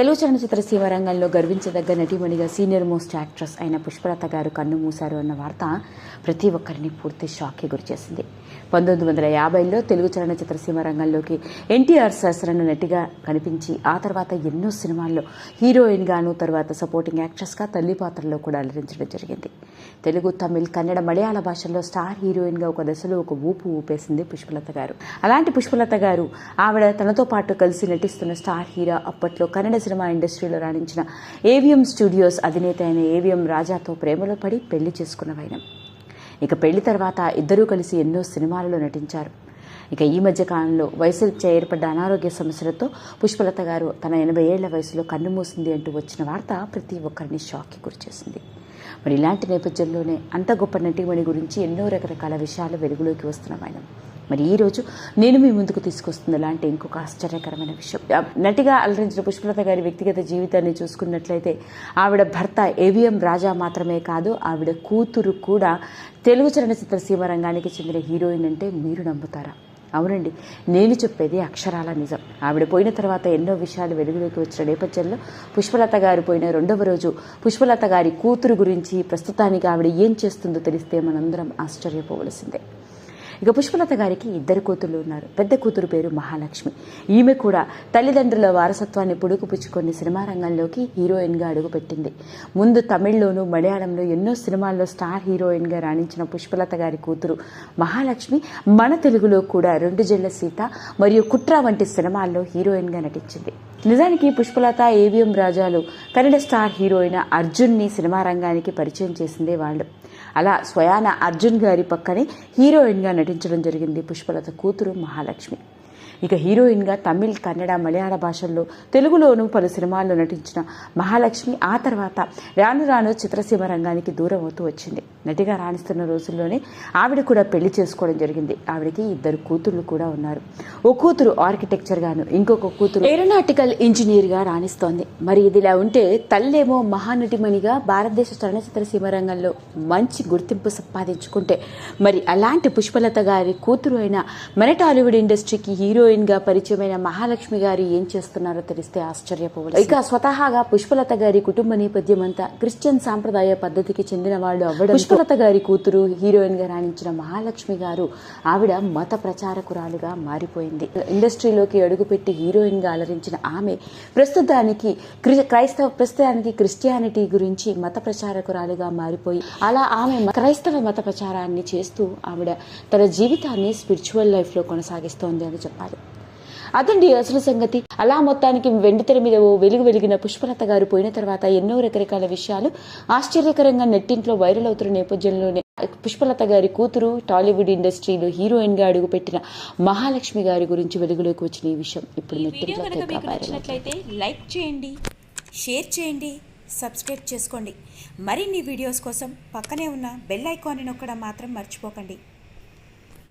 తెలుగు చలనచిత్ర సీమ రంగంలో గర్వించదగ్గ నటీమణిగా సీనియర్ మోస్ట్ యాక్ట్రెస్ అయిన పుష్పలత గారు కన్ను మూశారు అన్న వార్త ప్రతి ఒక్కరిని పూర్తి షాక్కి గురిచేసింది పంతొమ్మిది వందల యాభైలో తెలుగు చలనచిత్ర సీమ రంగంలోకి ఎన్టీఆర్ సరసరను నటిగా కనిపించి ఆ తర్వాత ఎన్నో సినిమాల్లో హీరోయిన్గాను తర్వాత సపోర్టింగ్ యాక్ట్రెస్గా తల్లి పాత్రలో కూడా అలరించడం జరిగింది. తెలుగు తమిళ్ కన్నడ మలయాళ భాషల్లో స్టార్ హీరోయిన్గా ఒక దశలో ఒక ఊపు ఊపేసింది పుష్పలత గారు. అలాంటి పుష్పలత గారు ఆవిడ తనతో పాటు కలిసి నటిస్తున్న స్టార్ హీరో అప్పట్లో కన్నడ సినిమా ఇండస్ట్రీలో రాణించిన ఏవిఎం స్టూడియోస్ అధినేత అయిన ఏవిఎం రాజాతో ప్రేమలో పడి పెళ్ళి చేసుకున్న వైనం. ఇక పెళ్ళి తర్వాత ఇద్దరూ కలిసి ఎన్నో సినిమాలలో నటించారు. ఇక ఈ మధ్య కాలంలో వయసు ఏర్పడ్డ అనారోగ్య సమస్యలతో పుష్పలత గారు తన ఎనభై ఏళ్ళ వయసులో కన్ను మూసింది అంటూ వచ్చిన వార్త ప్రతి ఒక్కరిని షాక్కి గురిచేసింది. మరి ఇలాంటి నేపథ్యంలోనే అంత గొప్ప నటీమణి గురించి ఎన్నో రకరకాల విషయాలు వెలుగులోకి వస్తున్నాం ఆయన మరి ఈరోజు నేను మీ ముందుకు తీసుకొస్తుంది ఇలాంటి ఇంకొక ఆశ్చర్యకరమైన విషయం. నటిగా అలరించిన పుష్పలత గారి వ్యక్తిగత జీవితాన్ని చూసుకున్నట్లయితే ఆవిడ భర్త ఏవిఎం రాజా మాత్రమే కాదు ఆవిడ కూతురు కూడా తెలుగు చలనచిత్ర సీమ రంగానికి చెందిన హీరోయిన్ అంటే మీరు నమ్ముతారా? అవునండి. నేను చెప్పేది అక్షరాల నిజం. ఆవిడ పోయిన తర్వాత ఎన్నో విషయాలు వెలుగులోకి వచ్చిన నేపథ్యంలో పుష్పలత గారు పోయిన రెండవ రోజు పుష్పలత గారి కూతురు గురించి ప్రస్తుతానికి ఆవిడ ఏం చేస్తుందో తెలిస్తే మనందరం ఆశ్చర్యపోవలసిందే. ఇక పుష్పలత గారికి ఇద్దరు కూతుర్లు ఉన్నారు. పెద్ద కూతురు పేరు మహాలక్ష్మి. ఈమె కూడా తల్లిదండ్రుల వారసత్వాన్ని పుడుకుపుచ్చుకొని సినిమా రంగంలోకి హీరోయిన్గా అడుగుపెట్టింది. ముందు తమిళ్ళోను మలయాళంలో ఎన్నో సినిమాల్లో స్టార్ హీరోయిన్గా రాణించిన పుష్పలత గారి కూతురు మహాలక్ష్మి మన తెలుగులో కూడా రెండు జళ్ళ సీత మరియు కుట్ర వంటి సినిమాల్లో హీరోయిన్గా నటించింది. నిజానికి పుష్పలత ఏవిఎం రాజాలు కన్నడ స్టార్ హీరోయిన్ అర్జున్ని సినిమా రంగానికి పరిచయం చేసిందే వాళ్ళు. అలా స్వయాన అర్జున్ గారి పక్కనే హీరోయిన్గా నటించడం జరిగింది పుష్పలత కూతురు మహాలక్ష్మి. ఇక హీరోయిన్గా తమిళ్ కన్నడ మలయాళ భాషల్లో తెలుగులోనూ పలు సినిమాల్లో నటించిన మహాలక్ష్మి ఆ తర్వాత రాను రాను చిత్రసీమ రంగానికి దూరం అవుతూ వచ్చింది. నటిగా రాణిస్తున్న రోజుల్లోనే ఆవిడ కూడా పెళ్ళి చేసుకోవడం జరిగింది. ఆవిడకి ఇద్దరు కూతుర్లు కూడా ఉన్నారు. ఓ కూతురు ఆర్కిటెక్చర్ గాను ఇంకొక కూతురు ఏరోనాటికల్ ఇంజనీర్గా రాణిస్తోంది. మరి ఇదిలా ఉంటే తల్లేమో మహానటిమణిగా భారతదేశ చలనచిత్ర సీమ రంగంలో మంచి గుర్తింపు సంపాదించుకుంటే మరి అలాంటి పుష్పలత గారి కూతురు అయిన మన టాలీవుడ్ ఇండస్ట్రీకి హీరోయిన్ గా పరిచయమైన మహాలక్ష్మి గారు ఏం చేస్తున్నారో తెలిస్తే ఆశ్చర్యపోవాలి ఇక స్వతహాగా పుష్పలత గారి కుటుంబ నేపథ్యం అంతా క్రిస్టియన్ సాంప్రదాయ పద్ధతికి చెందిన వాళ్ళు అవ్వడం పుష్పలత గారి కూతురు హీరోయిన్గా రాణించిన మహాలక్ష్మి గారు ఆవిడ మత ప్రచారకురాలుగా మారిపోయింది. ఇండస్ట్రీలోకి అడుగుపెట్టి హీరోయిన్గా అలరించిన ఆమె ప్రస్తుతానికి క్రైస్తవ ప్రస్తుతానికి క్రిస్టియానిటీ గురించి మత ప్రచారకురాలుగా మారిపోయి అలా ఆమె క్రైస్తవ మత ప్రచారాన్ని చేస్తూ ఆవిడ తన జీవితాన్ని స్పిరిచువల్ లైఫ్లో కొనసాగిస్తోంది అని చెప్పాలి. అదండి అసలు సంగతి. అలా మొత్తానికి వెండితెర మీద ఓ వెలుగు వెలిగిన పుష్పలత గారు పోయిన తర్వాత ఎన్నో రకరకాల విషయాలు ఆశ్చర్యకరంగా నెట్టింట్లో వైరల్ అవుతున్న నేపథ్యంలోనే పుష్పలత గారి కూతురు టాలీవుడ్ ఇండస్ట్రీలో హీరోయిన్గా అడుగుపెట్టిన మహాలక్ష్మి గారి గురించి వెలుగులోకి వచ్చిన ఈ విషయం ఇప్పుడు. నచ్చినట్లయితే లైక్ చేయండి షేర్ చేయండి సబ్స్క్రైబ్ చేసుకోండి. మరిన్ని వీడియోస్ కోసం పక్కనే ఉన్న బెల్ ఐకాన్ని నొక్కడం మాత్రం మర్చిపోకండి.